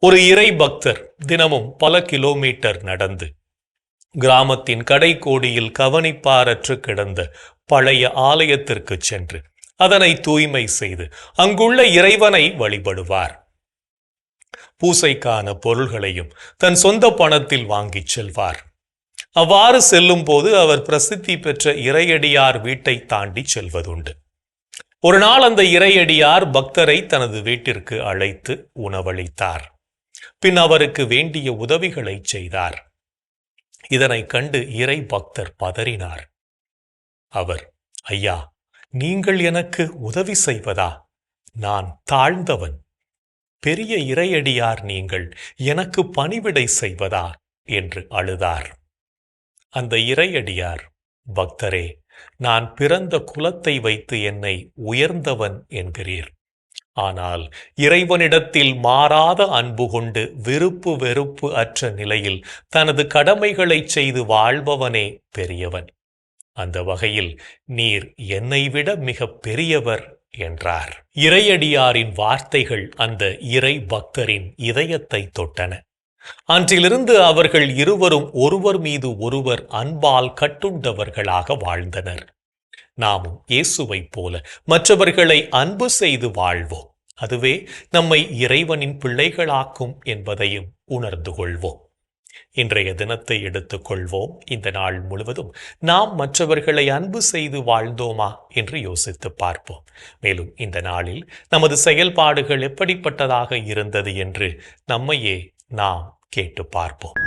ஒரு இறை பக்தர் தினமும் பல கிலோமீட்டர் நடந்து கிராமத்தின் கடைக்கோடியில் கவனிப்பாரற்று கிடந்த பழைய ஆலயத்திற்கு சென்று அதனை தூய்மை செய்து அங்குள்ள இறைவனை வழிபடுவார். பூசைக்கான பொருள்களையும் தன் சொந்த பணத்தில் வாங்கிச் செல்வார். அவ்வாறு செல்லும் போது அவர் பிரசித்தி பெற்ற இறையடியார் வீட்டை தாண்டி செல்வதுண்டு. ஒரு நாள் அந்த இறையடியார் பக்தரை தனது வீட்டிற்கு அழைத்து உணவளித்தார். பின் அவருக்கு வேண்டிய உதவிகளை செய்தார். இதனை கண்டு இறை பக்தர் பதறினார். அவர் ஐயா நீங்கள் எனக்கு உதவி செய்வதா? நான் தாழ்ந்தவன். பெரிய இறையடியார் நீங்கள். எனக்கு பணிவிடை செய்வதா? என்று அழுதார். அந்த இறையடியார் பக்தரே நான் பிறந்த குலத்தை வைத்து என்னை உயர்ந்தவன் என்கிறீர். ஆனால் இறைவனிடத்தில் மாறாத அன்பு கொண்டு விருப்பு வெறுப்பு அற்ற நிலையில் தனது கடமைகளைச் செய்து வாழ்பவனே பெரியவன். அந்த வகையில் நீர் என்னை விட மிக பெரியவர் என்றார். இறையடியாரின் வார்த்தைகள் அந்த இறை பக்தரின் இதயத்தை தொட்டன. அன்றிலிருந்து அவர்கள் இருவரும் ஒருவர் மீது ஒருவர் அன்பால் கட்டுண்டவர்களாக வாழ்ந்தனர். நாமும் இயேசுவைப் போல மற்றவர்களை அன்பு செய்து வாழ்வோம். அதுவே நம்மை இறைவனின் பிள்ளைகளாக்கும் என்பதையும் உணர்ந்து கொள்வோம். இன்றைய தினத்தை எடுத்துக்கொள்வோம் இந்த நாள் முழுவதும் நாம் மற்றவர்களை அன்பு செய்து வாழ்ந்தோமா என்று யோசித்து பார்ப்போம். மேலும் இந்த நாளில் நமது செயல்பாடுகள் எப்படிப்பட்டதாக இருந்தது என்று நம்மையே நாம் கேட்டு பார்ப்போம்.